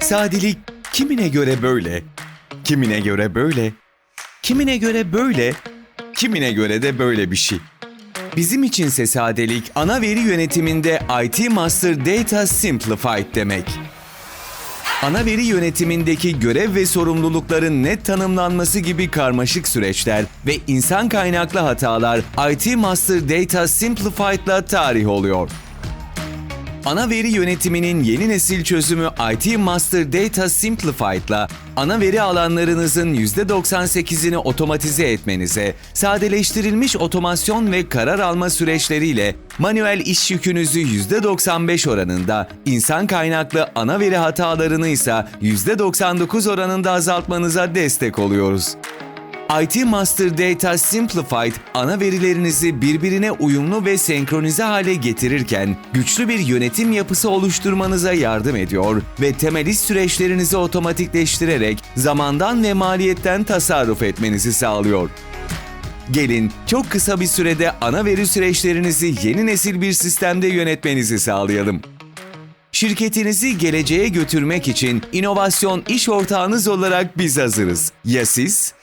Sadelik kimine göre böyle, kimine göre böyle, kimine göre böyle, kimine göre de böyle bir şey. Bizim içinse sadelik ana veri yönetiminde IT Master Data Simplified demek. Ana veri yönetimindeki görev ve sorumlulukların net tanımlanması gibi karmaşık süreçler ve insan kaynaklı hatalar IT Master Data Simplified'la tarih oluyor. Ana veri yönetiminin yeni nesil çözümü IT Master Data Simplified'la ana veri alanlarınızın %98'ini otomatize etmenize, sadeleştirilmiş otomasyon ve karar alma süreçleriyle manuel iş yükünüzü %95 oranında, insan kaynaklı ana veri hatalarını ise %99 oranında azaltmanıza destek oluyoruz. IT Master Data Simplified ana verilerinizi birbirine uyumlu ve senkronize hale getirirken güçlü bir yönetim yapısı oluşturmanıza yardım ediyor ve temel iş süreçlerinizi otomatikleştirerek zamandan ve maliyetten tasarruf etmenizi sağlıyor. Gelin çok kısa bir sürede ana veri süreçlerinizi yeni nesil bir sistemde yönetmenizi sağlayalım. Şirketinizi geleceğe götürmek için inovasyon iş ortağınız olarak biz hazırız. Ya siz?